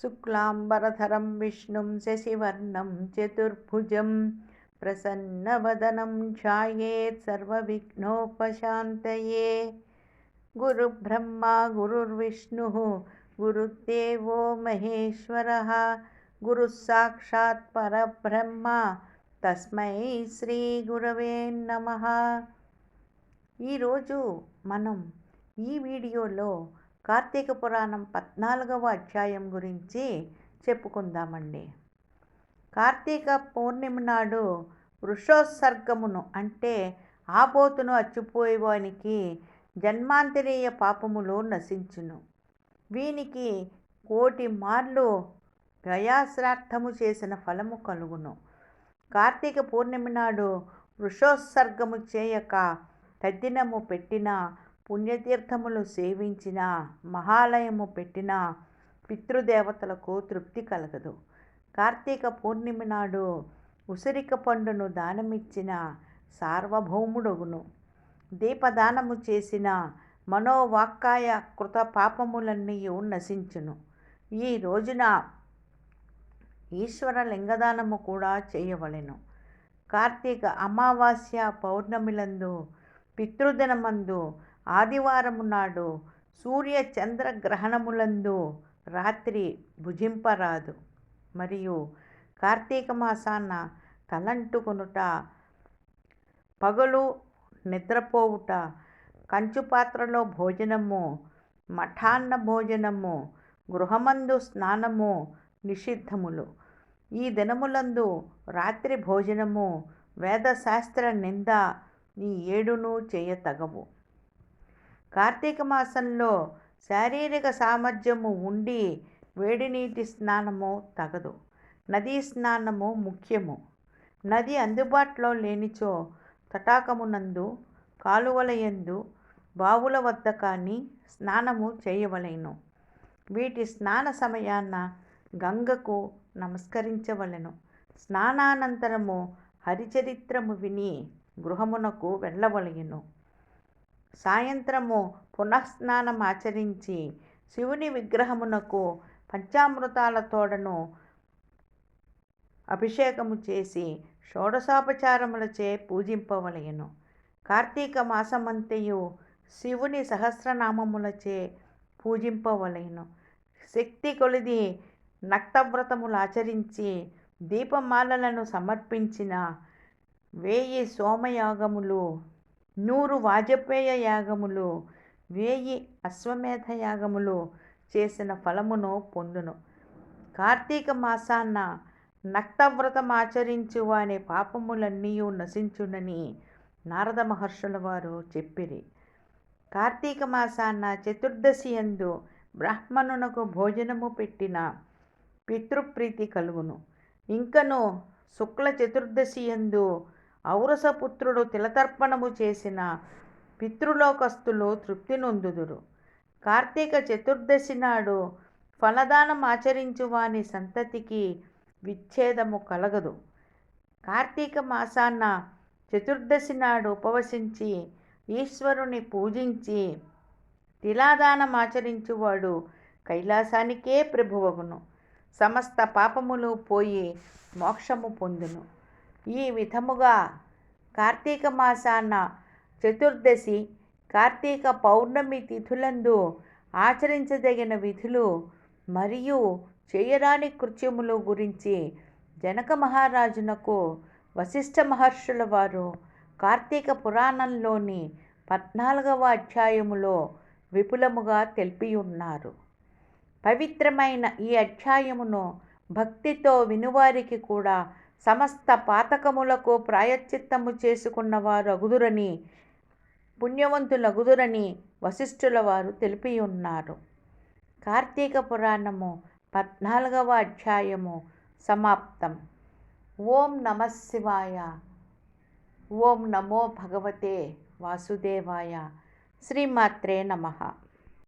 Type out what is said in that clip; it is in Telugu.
శుక్లాంబరధరం విష్ణుం శశివర్ణం చతుర్భుజం ప్రసన్నవదనం ఛాయేత్ సర్వవిఘ్నోపశాంతయే గురుబ్రహ్మ గురుర్విష్ణు గురుదేవో మహేశ్వర గురు సాక్షాత్ పరబ్రహ్మ తస్మై శ్రీ గురవే నమ ఈరోజు మనం ఈ వీడియోలో కార్తీక పురాణం పద్నాలుగవ అధ్యాయం గురించి చెప్పుకుందామండి. కార్తీక పౌర్ణమి నాడు వృషోత్సర్గమును అంటే ఆపోతును అచ్చిపోయేవానికి జన్మాంతరీయ పాపములు నశించును. వీనికి కోటి మార్లు గయాశ్రార్థము చేసిన ఫలము కలుగును. కార్తీక పూర్ణిమ నాడు వృషోత్సర్గము చేయక తద్దినము పెట్టిన పుణ్యతీర్థములు సేవించిన మహాలయము పెట్టిన పితృదేవతలకు తృప్తి కలగదు. కార్తీక పూర్ణిమ నాడు ఉసిరిక పండును దానమిచ్చిన సార్వభౌముడగును. దీపదానము చేసిన మనోవాక్కాయ కృత పాపములన్నీ నశించును. ఈ రోజున ఈశ్వర లింగదానము కూడా చేయవలెను. కార్తీక అమావాస్య పౌర్ణమిలందు పితృదినమందు ఆదివారము నాడు సూర్య చంద్ర గ్రహణములందు రాత్రి భుజింపరాదు. మరియు కార్తీక మాసాన తలంటుకొనుట పగలు నిద్రపోవుట కంచు పాత్రలో భోజనము మఠాన్న భోజనము గృహమందు స్నానము నిషిద్ధములు. ఈ దినములందు రాత్రి భోజనము వేదశాస్త్ర నింద ఈ ఏడును చేయతగవు. కార్తీక మాసంలో శారీరక సామర్థ్యము ఉండి వేడి నీటి స్నానము తగదు. నదీ స్నానము ముఖ్యము. నది అందుబాటులో లేనిచో తటాకమునందు కాలువలయందు బావుల వద్ద కానీ స్నానము చేయవలెను. వీటి స్నాన సమయాన గంగకు నమస్కరించవలెను. స్నానానంతరము హరిచరిత్రము విని గృహమునకు వెళ్ళవలయను సాయంత్రము పునఃస్నానం ఆచరించి శివుని విగ్రహమునకు పంచామృతాల తోడను అభిషేకము చేసి షోడశోపచారములచే పూజింపవలయను కార్తీక మాసమంతయు శివుని సహస్రనామములచే పూజింపవలయను శక్తి కొలిది నక్తవ్రతములు ఆచరించి దీపమాలలను సమర్పించిన వేయి సోమయాగములు నూరు వాజపేయ యాగములు వేయి అశ్వమేధ యాగములు చేసిన ఫలమును పొందును. కార్తీక మాసాన్న నక్తవ్రతం ఆచరించు వాని పాపములన్నీ నశించునని నారద మహర్షుల వారు చెప్పిరి. కార్తీక మాసాన్న చతుర్దశి యందు బ్రాహ్మణునకు భోజనము పెట్టిన పితృప్రీతి కలుగును. ఇంకను శుక్ల చతుర్దశి యందు ఔరసపుత్రుడు తిలతర్పణము చేసిన పితృలోకస్తులు తృప్తి నొందుదురు. కార్తీక చతుర్దశి నాడు ఫలదానం ఆచరించు వాని సంతతికి విచ్ఛేదము కలగదు. కార్తీక మాసాన్న చతుర్దశి నాడు ఉపవసించి ఈశ్వరుని పూజించి తిలాదానం ఆచరించువాడు కైలాసానికే ప్రభువగును. సమస్త పాపములు పోయి మోక్షము పొందును. ఈ విధముగా కార్తీక మాసాన చతుర్దశి కార్తీక పౌర్ణమి తిథులందు ఆచరించదగిన విధులు మరియు చేయరాని కృత్యములు గురించి జనక మహారాజునకు వశిష్ఠ మహర్షుల వారు కార్తీక పురాణంలోని పద్నాలుగవ అధ్యాయములో విపులముగా తెలిపి ఉన్నారు పవిత్రమైన ఈ అధ్యాయమును భక్తితో వినువారికి కూడా సమస్త పాతకములకు ప్రాయశ్చిత్తము చేసుకున్నవారు అగుదురని పుణ్యవంతులగుదురని వశిష్ఠుల వారు తెలిపి ఉన్నారు కార్తీక పురాణము పద్నాలుగవ అధ్యాయము సమాప్తం. ఓం నమ శివాయ. ఓం నమో భగవతే వాసుదేవాయ. శ్రీమాత్రే నమః.